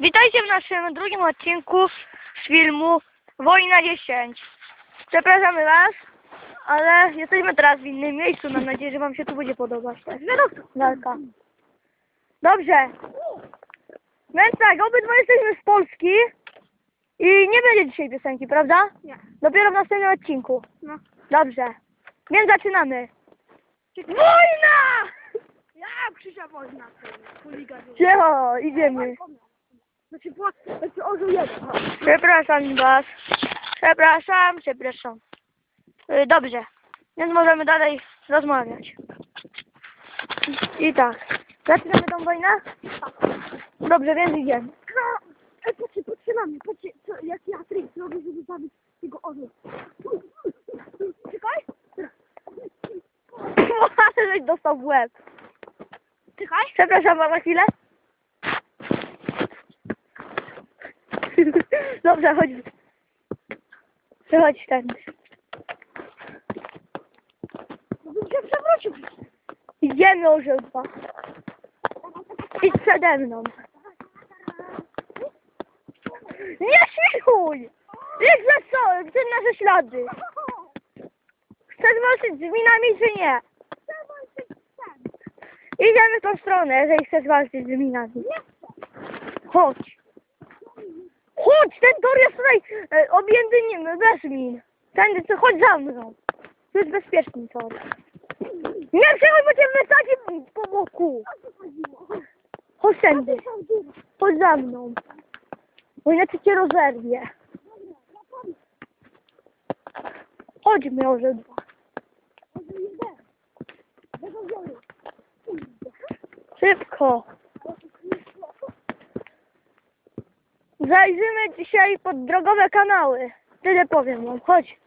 Witajcie w naszym drugim odcinku z filmu Wojna 10. Przepraszamy Was, ale jesteśmy teraz w innym miejscu. Mam nadzieję, że Wam się tu będzie podobać. Tak? Dobrze. Więc tak, obydwa jesteśmy z Polski i nie będzie dzisiaj piosenki, prawda? Nie. Dopiero w następnym odcinku. No. Dobrze. Więc zaczynamy. Wojna! Ja Krzysia Wojna. Cicho, idziemy. Znaczy, znaczy orzeł jeden. Przepraszam was. Przepraszam, przepraszam. Y, Dobrze. Więc możemy dalej rozmawiać. I tak. Zaczynamy tą wojnę? Dobrze, więc idziemy. No, ej, patrzcie, mnie, patrzcie, co, jak ja trik robię, żeby zabić tego orła. Czekaj, Ale żeś dostał w łeb. czekaj. Przepraszam na chwilę. Dobrze, chodź. Przechodź ten. No bym się przewrócił. Idziemy orzeł dwa. Idź przede mną. Nie śmichuj! Idź za co? Gdzie nasze ślady? Chcesz walczyć z minami czy nie? Idziemy w tą stronę, jeżeli chcesz walczyć z minami. Chodź. Chodź, ten tor jest tutaj e, objęty nim, bez min. Tędy, co, chodź za mną. To jest bezpieczny tor. Nie przechodź, bo cię wysadzi po boku. Chodź tędy. Chodź za mną. Bo inaczej cię rozerwie. Chodźmy, orze dwa. Szybko. Zajrzymy dzisiaj pod drogowe kanały. Tyle powiem wam. Chodź.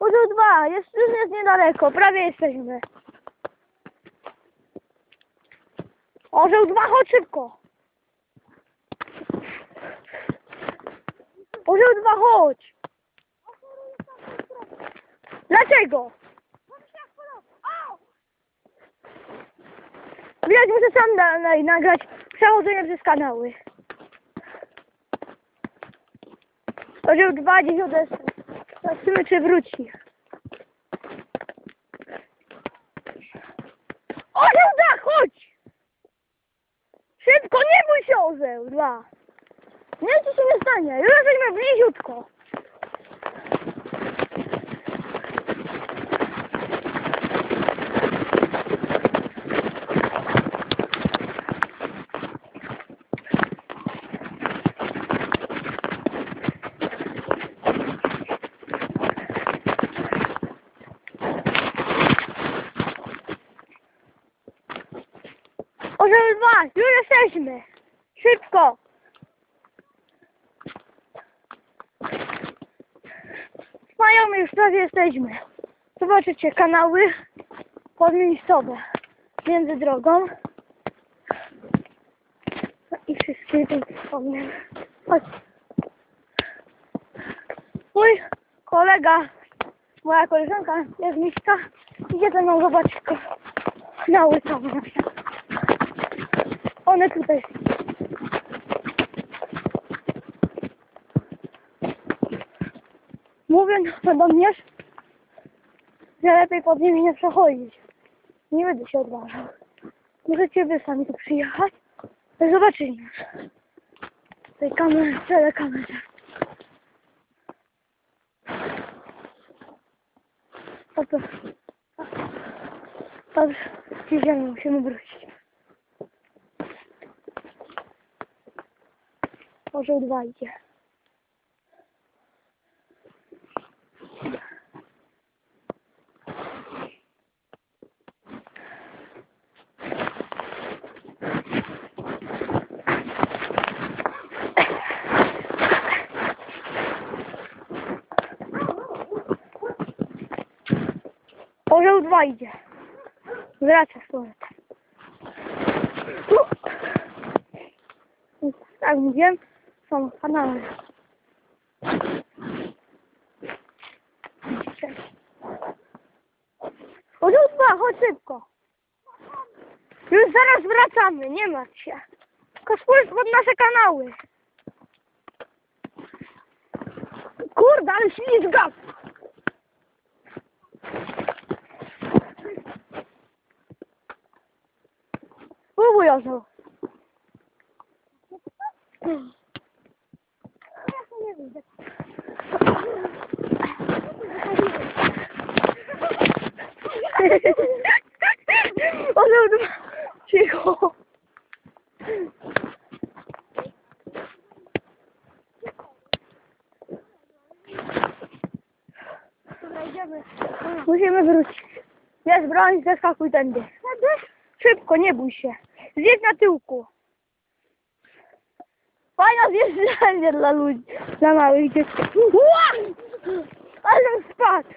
Orzeł dwa, jest, już jest niedaleko, prawie jesteśmy. Orzeł dwa, chodź szybko. Orzeł dwa, chodź. Dlaczego? Widać, muszę sam na, na, nagrać przechodzenie przez kanały. Dwa, gdzieś odeszł. Zobaczymy, czy wróci. Orzeł da, chodź! Szybko, nie bój się, orzeł dwa. Nie, ci się nie stanie. Już jesteśmy bliziutko. Dwa, już jesteśmy. Szybko. Znajomy już prawie jesteśmy. Zobaczycie kanały podmiejscowe między drogą i wszystkie tym. Chodź. Mój kolega, moja koleżanka jest miska. Idzie ze mną zobaczyć kanały całe nasze. One tutaj. Mówiąc podobnież, że lepiej pod nimi nie przechodzić. Nie będę się odważał. Możecie wy sami tu przyjechać nas. W tej kamerze, telekamerze. Oto. Dobrze, idziemy, musimy wrócić. Może dwa idzie. Orzeł dwa idzie. Wraca z powrotem. Tak mówiłem, są kanały. Orzeł dwa, chodź szybko. Już zaraz wracamy, nie martw się. Tylko spójrz pod nasze kanały. Kurde, ale ślizga! Spróbuj Ozo. Ja to nie wyjdę. Ozo, cicho. Dobra, idziemy. Musimy wrócić. Jest broń, zeskakuj tędy. Szybko, nie bój się. Zjedź na tyłku. Fajna zjeżdżalnia dla ludzi, dla małych dzieci. Ale spadł.